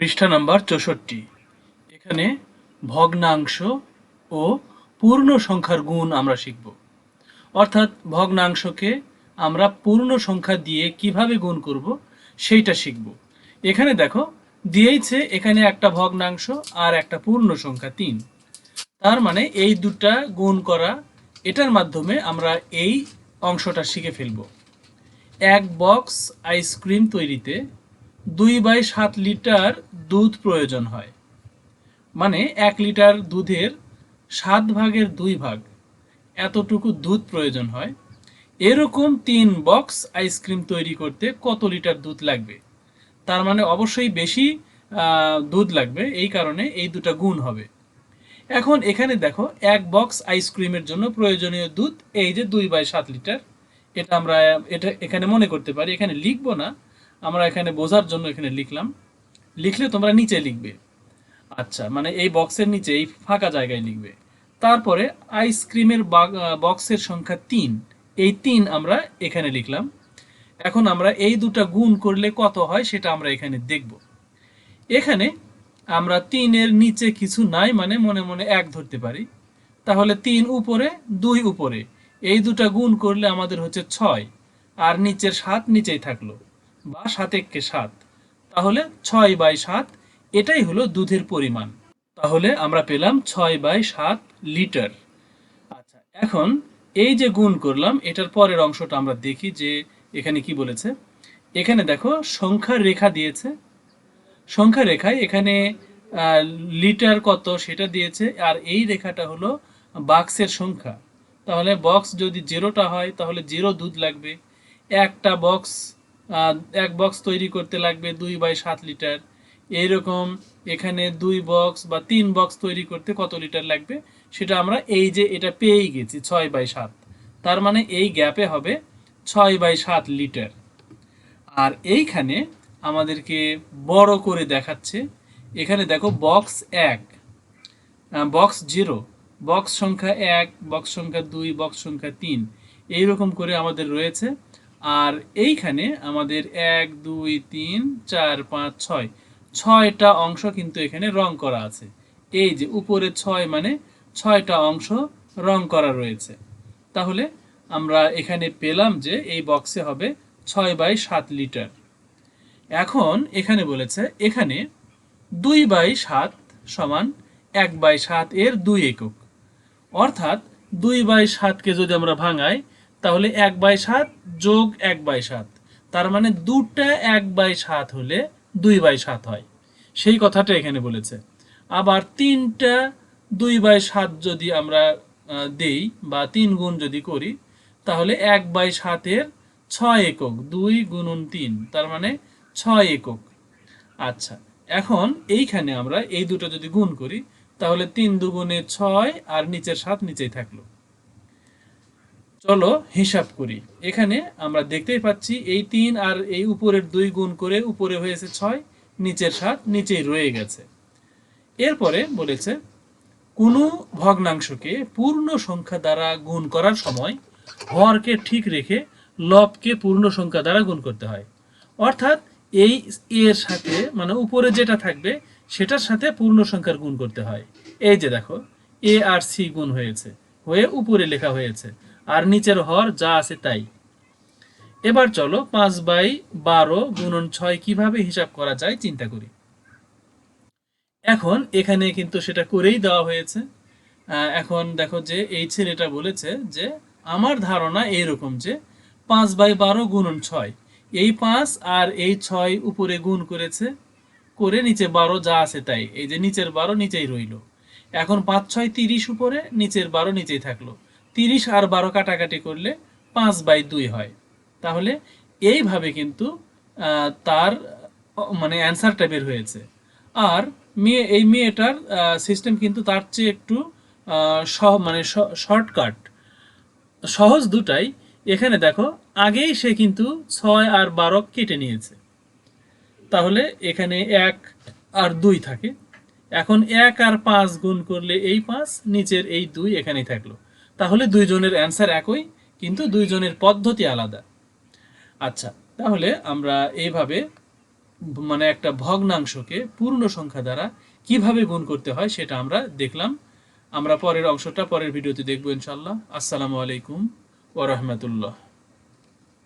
পৃষ্ঠা নাম্বার চৌষট্টি। এখানে ভগ্নাংশ ও পূর্ণ সংখ্যার গুণ আমরা শিখব। অর্থাৎ ভগ্নাংশকে আমরা পূর্ণ সংখ্যা দিয়ে কীভাবে গুণ করব সেইটা শিখব। এখানে দেখো, দিয়েইছে এখানে একটা ভগ্নাংশ আর একটা পূর্ণ সংখ্যা তিন। তার মানে এই দুটা গুণ করা, এটার মাধ্যমে আমরা এই অংশটা শিখে ফেলব। এক বক্স আইসক্রিম তৈরিতে দুই বাই সাত লিটার দুধ প্রয়োজন হয়। মানে এক লিটার দুধের সাত ভাগের দুই ভাগ এতটুকু দুধ প্রয়োজন হয়। এরকম তিন বক্স আইসক্রিম তৈরি করতে কত লিটার দুধ লাগবে? তার মানে অবশ্যই বেশি দুধ লাগবে। এই কারণে এই দুটা গুণ হবে। এখন এখানে দেখো, এক বক্স আইসক্রিমের জন্য প্রয়োজনীয় দুধ এই যে দুই বাই সাত লিটার। এটা আমরা, এটা এখানে মনে করতে পারি। এখানে লিখব না। আমরা এখানে বোঝার জন্য এখানে লিখলাম। লিখলে তোমরা নিচে লিখবে। আচ্ছা মানে এই বক্সের নিচে, এই ফাঁকা জায়গায় লিখবে। তারপরে আইসক্রিমের বক্সের সংখ্যা তিন। এই তিন আমরা এখানে লিখলাম। এখন আমরা এই দুটা গুণ করলে কত হয় সেটা আমরা এখানে দেখব। এখানে আমরা তিনের নিচে কিছু নাই মানে মনে মনে এক ধরতে পারি। তাহলে তিন উপরে, দুই উপরে। এই দুটা গুণ করলে আমাদের হচ্ছে ছয়। আর নিচের সাত নিচেই থাকল। বা সাত এককে সাত। তাহলে ছয় বাই সাত, এটাই হলো দুধের পরিমাণ। তাহলে আমরা পেলাম ছয় বাই সাত লিটার। আচ্ছা এখন এই যে গুণ করলাম, এটার পরের অংশটা আমরা দেখি যে এখানে কি বলেছে? এখানে দেখো, সংখ্যার রেখা দিয়েছে। সংখ্যা রেখায় এখানে লিটার কত সেটা দিয়েছে, আর এই রেখাটা হলো বাক্সের সংখ্যা। তাহলে বক্স যদি জিরোটা হয়, তাহলে জিরো দুধ লাগবে। একটা বক্স এক বক্স তৈরি করতে লাগবে দুই বাই সাত লিটার এইরকম এখানে দুই বক্স বা তিন বক্স তৈরি করতে কত লিটার লাগবে? সেটা আমরা এই যে এটা পেয়েই গেছি ছয় বাই সাত। তার মানে এই গ্যাপে হবে ছয় বাই সাত লিটার আর এইখানে আমাদেরকে বড় করে দেখাচ্ছে। এখানে দেখো বক্স এক বক্স জিরো বক্স সংখ্যা এক বক্স সংখ্যা দুই বক্স সংখ্যা তিন। এইরকম করে আমাদের রয়েছে। আর এইখানে আমাদের এক, দুই, তিন, চার, পাঁচ, ছয়। ছয়টা অংশ কিন্তু এখানে রং করা আছে। এই যে উপরে ছয় মানে ছয়টা অংশ রং করা রয়েছে। তাহলে আমরা এখানে পেলাম যে এই বক্সে হবে ছয় বাই সাত লিটার। এখন এখানে বলেছে এখানে দুই বাই সাত সমান এক বাই সাত এর দুই একক। অর্থাৎ দুই বাই সাতকে যদি আমরা ভাঙাই তাহলে এক বাই সাত যোগ এক বাই সাত। তার মানে দুটা এক বাই সাত হলে দুই বাই সাত হয়। সেই কথাটা এখানে বলেছে। আবার তিনটা দুই বাই সাত যদি আমরা দেই বা তিন গুণ যদি করি, তাহলে এক বাই সাতের ছয় একক, দুই গুণন তিন, তার মানে ছয় একক। আচ্ছা এখন এইখানে আমরা এই দুটো যদি গুণ করি, তাহলে তিন দুগুণে ছয় আর নিচের সাত নিচেই থাকল। চলো হিসাব করি। এখানে আমরা দেখতেই পাচ্ছি এই তিন আর এই উপরের দুই গুণ করে উপরে হয়েছে ছয়, নিচের সাত, নিচেই রয়ে গেছে। এরপরে বলেছে, কোনো ভগ্নাংশকে পূর্ণ সংখ্যা দ্বারা গুণ করার সময় হরকে ঠিক রেখে লবকে পূর্ণ সংখ্যা দ্বারা গুণ করতে হয়। অর্থাৎ এই এর সাথে মানে উপরে যেটা থাকবে, সেটার সাথে পূর্ণ সংখ্যার গুণ করতে হয়। এই যে দেখো, এ আর সি গুণ হয়েছে, হয়ে উপরে লেখা হয়েছে। আর নিচের হর যা আছে তাই। এবার চলো পাঁচ বাই বারো গুণন ছয় কীভাবে হিসাব করা যায় চিন্তা করি। এখন এখানে কিন্তু সেটা করেই দেওয়া হয়েছে। এখন দেখো যে এই ছেলেটা বলেছে যে আমার ধারণা এইরকম যে পাঁচ বাই বারো গুণন ছয়, এই পাঁচ আর এই ছয় উপরে গুণ করেছে, করে নিচে বারো যা আছে তাই। এই যে নিচের বারো নিচেই রইল। এখন পাঁচ ছয় তিরিশ উপরে, নিচের বারো নিচেই থাকল। তিরিশ আর বারো কাটাকাটি করলে পাঁচ বাই দুই হয়। তাহলে এইভাবে কিন্তু তার মানে অ্যান্সারটা বের হয়েছে। আর মেয়ে, এই মেয়েটার সিস্টেম কিন্তু তার চেয়ে একটু সহ মানে শর্টকাট সহজ দুটাই। এখানে দেখো, আগেই সে কিন্তু ছয় আর বারো কেটে নিয়েছে। তাহলে এখানে এক আর দুই থাকে। এখন এক আর পাঁচ গুণ করলে এই পাঁচ, নিচের এই দুই এখানেই থাকল। তাহলে দুইজনের অ্যান্সার একই, কিন্তু দুইজনের পদ্ধতি আলাদা। আচ্ছা তাহলে আমরা এইভাবে মানে একটা ভগ্নাংশকে পূর্ণ সংখ্যা দ্বারা কীভাবে গুণ করতে হয় সেটা আমরা দেখলাম। আমরা পরের অংশটা পরের ভিডিওতে দেখব ইনশাল্লাহ আসসালামু আলাইকুম ওরহমতুল্লাহ